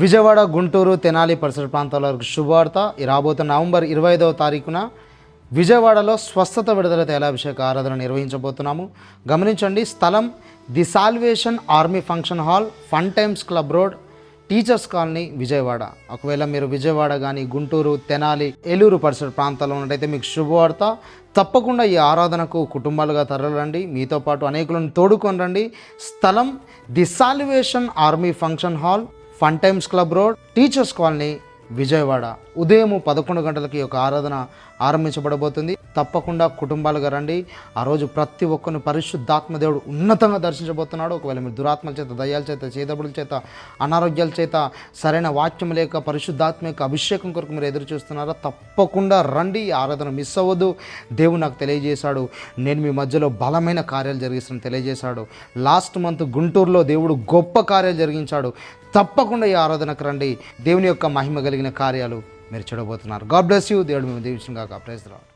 విజయవాడ గుంటూరు తెనాలి పరిసర ప్రాంతాల వరకు శుభవార్త. రాబోతున్న నవంబర్ ఇరవై ఐదవ తారీఖున విజయవాడలో స్వస్థత విడుదల తైలాభిషేక ఆరాధన నిర్వహించబోతున్నాము. గమనించండి స్థలం the Salvation Army function hall Fun Times Club road teachers colony Vijayawada. ఒకవేళ మీరు విజయవాడ కానీ గుంటూరు తెనాలి ఏలూరు పరిసర ప్రాంతాల్లో ఉన్నట్టయితే మీకు శుభవార్త. తప్పకుండా ఈ ఆరాధనకు కుటుంబాలుగా తరలండి. మీతో పాటు అనేకులను తోడుకొని రండి. స్థలం the Salvation Army function hall Fun Times Club road teachers colony Vijayawada. ఉదయం పదకొండు గంటలకి ఒక ఆరాధన ఆరంభించబడబోతుంది. తప్పకుండా కుటుంబాలుగా రండి. ఆ రోజు ప్రతి ఒక్కరిని పరిశుద్ధాత్మ దేవుడు ఉన్నతంగా దర్శించబోతున్నాడు. ఒకవేళ మీరు దురాత్మల చేత దయ్యాల చేత చేదబుల చేత అనారోగ్యాల చేత సరైన వాక్యం లేక పరిశుద్ధాత్మ యొక్క అభిషేకం కొరకు మీరు ఎదురు చూస్తున్నారా? తప్పకుండా రండి. ఈ ఆరాధన మిస్ అవ్వద్దు. దేవుడు నాకు తెలియజేశాడు. నేను మీ మధ్యలో బలమైన కార్యాలు జరిగిస్తాను తెలియజేశాడు. లాస్ట్ మంత్ గుంటూరులో దేవుడు గొప్ప కార్యాలు జరిగించాడు. తప్పకుండా ఈ ఆరాధనకు రండి. దేవుని యొక్క మహిమ కలిగిన కార్యాలు. మీరు చూడబోతున్నారు. గాడ్ బ్లెస్ యూ దేవుడు మేము దీవించిన కాక ప్రైజ్ రావడం